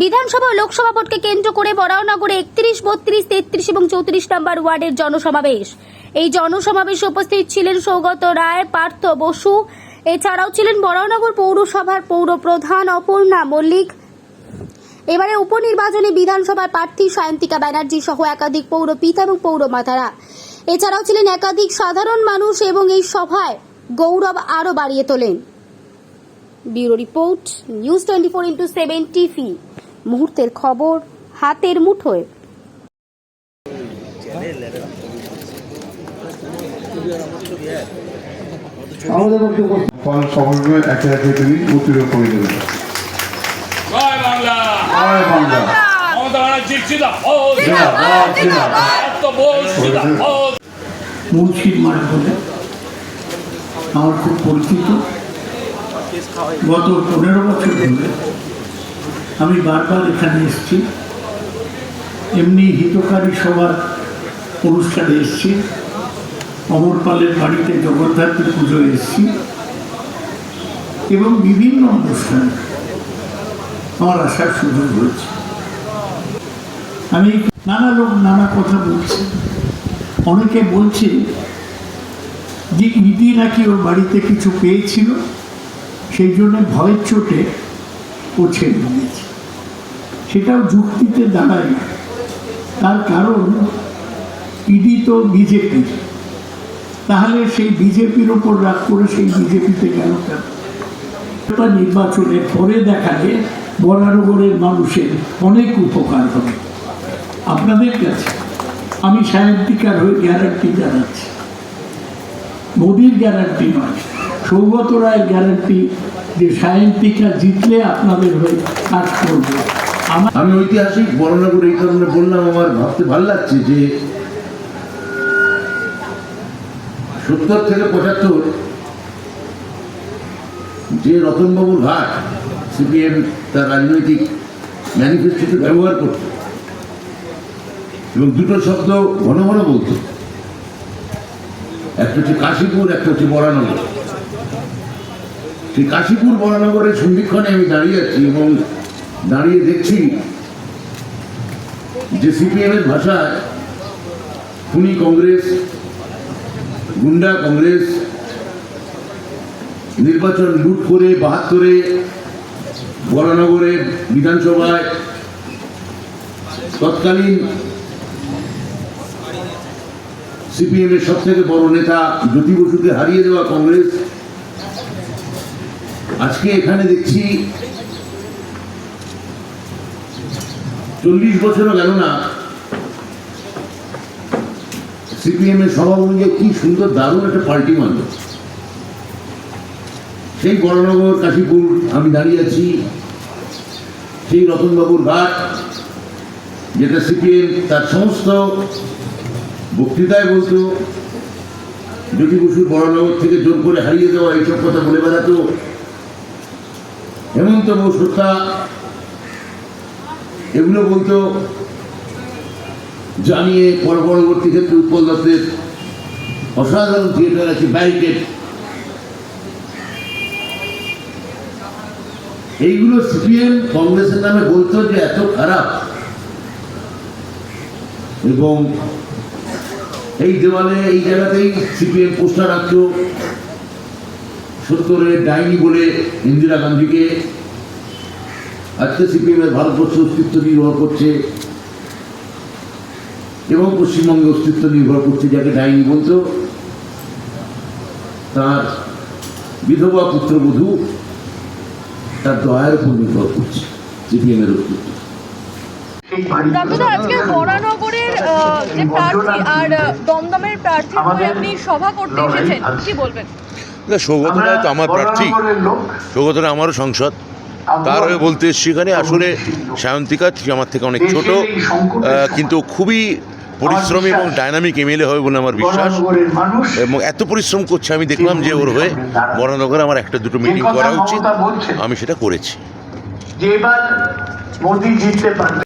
বিধানসভা ও লোকসভা ভোটকে কেন্দ্র করে বরাহনগরে একত্রিশ, বত্রিশ, তেত্রিশ এবং চৌত্রিশ নম্বর ওয়ার্ডের জনসমাবেশ। এই জনসমাবেশে উপস্থিত ছিলেন সৌগত রায়, পার্থ বসু। এছাড়াও ছিলেন বরাহনগর পৌরসভার পৌর প্রধান অপর্ণা মল্লিক। এবারে উপনির্বাচনে বিধানসভার প্রার্থী সায়ন্তিকা ব্যানার্জি সহ একাধিক পৌরপিতা এবং পৌরমাতারা এছাড়াও ছিলেন একাধিক সাধারণ মানুষ এবং এই সভায় গৌরব আরও বাড়িয়ে তোলেন। Bureau report, news twenty four into seven TV. মুহূর্তের খবর হাতের মুঠোয়। আমাদের বক্তব্য একে একে তিনি উত্তীর্ণ করে দেবেন। জয় বাংলা। জয় বাংলা। মমতা ব্যানার্জির জিন্দাবাদ। জিন্দাবাদ, জিন্দাবাদ। পার্থ বোস জিন্দাবাদ। মুর্শিদ মাঠ বলে আমার খুব পরিচিত। গত পনেরো বছর ধরে আমি বারবার এখানে এসেছি। এমনি হিতকারী সভার অনুষ্ঠানে এসেছি। অমর পালের বাড়িতে জগদ্ধাত্রী পুজো এসেছি। এবং বিভিন্ন অনুষ্ঠানে আমার আসার সুযোগ হয়েছে। আমি নানা লোক নানা কথা বলছে। অনেকে বলছে যে ইডি নাকি ওর বাড়িতে কিছু পেয়েছিল, সেই জন্য ভয়ের চোটে দিয়েছে সেটাও যুক্তিতে দাঁড়ায় না। তার কারণ, ইডি তো বিজেপির তাহলে সেই বিজেপির ওপর রাগ করে সেই বিজেপিতে গেল কেন? নির্বাচনের পরে দেখালে বরানগরের মানুষের অনেক উপকার হবে। আপনাদের কাছে আমি সাহিত্যিকার হয়ে গ্যারান্টি জানাচ্ছি। মোদির গ্যারান্টি নয়, সৌগত রায়ের গ্যারান্টি যে সাহিত্যিকা জিতলে আপনাদের হয়ে কাজ করবে। আমি ঐতিহাসিক বর্ণনা করে এই কারণে বললাম, আমার ভাবতে ভালো লাগছে যে সত্তর থেকে পঁচাত্তর যে রতনবাবুর ঘাট, সিপিএম তার রাজনৈতিক ম্যানিফেস্টোতে ব্যবহার করত এবং দুটো শব্দ ঘন ঘন বলত। একটা হচ্ছে কাশীপুর, একটা হচ্ছে বরানগর। সেই কাশীপুর বরানগরের সন্ধিক্ষণে আমি দাঁড়িয়ে আছি এবং দাঁড়িয়ে দেখছি যে সিপিএমের ভাষায় খুনি কংগ্রেস, গুন্ডা কংগ্রেস, নির্বাচন লুট করে, বাহাত্তরে বরানগরে বিধানসভায় তৎকালীন সিপিএমের সব থেকে বড় নেতা জ্যোতি বসুকে হারিয়ে দেওয়া কংগ্রেস আজকে এখানে দেখছি চল্লিশ বছরও গেল না। সিপিএম এর সভা অনুযায়ী কি সুন্দর দারুণ একটা পার্টি মানল সেই বড়নগর, কাশীপুর আমি দাঁড়িয়ে আছি। সেই রতনবাবুর ঘাট, যেটা সিপিএম তার সমস্ত বক্তৃতায় বলতো, জ্যোতি বসুর বড়নগর থেকে জোর করে হারিয়ে দেওয়া এইসব কথা বলে বেড়াতো। হেমন্ত বোস হত্যা এগুলো বলতো জানিয়ে পর পরবর্তী ক্ষেত্রে উৎপল দত্তের অসাধারণ থিয়েটার আছে, ব্যারিকেড। এইগুলো সিপিএম কংগ্রেসের নামে বলতো যে এত খারাপ। এবং এই দেওয়ালে, এই জায়গাতেই সিপিএম পোস্টার রাখতো সত্তরের ডাইনি বলে ইন্দিরা গান্ধীকে। আজকে সিপিএমের ভারতবর্ষ অস্তিত্ব নির্ভর করছে এবং পশ্চিমবঙ্গে অস্তিত্ব নির্ভর করছে যাকে ডাইনি বলতো তার বিধবা পুত্রবধূ তার দয়ার উপর নির্ভর করছে সিপিএমের অস্তিত্ব। আজকে বরানগরের যে প্রার্থী আর দমদমের প্রার্থী আপনি সভা করতে এসেছেন কি বলবেন? না সৌগত রায় তো আমার প্রার্থী। সৌগত রায় আমারও সংসদ। তার হয়ে বলতে সেখানে আসলে সায়ন্তিকা আমার থেকে অনেক ছোট কিন্তু খুবই পরিশ্রমী এবং ডাইনামিক এমএলএ হবে বলে আমার বিশ্বাস। এবং এত পরিশ্রম করছে আমি দেখলাম যে ওর হয়ে বরানগরে আমার একটা দুটো মিটিং করা উচিত। আমি সেটা করেছি। যে এবার মোদি জিততে পারবে।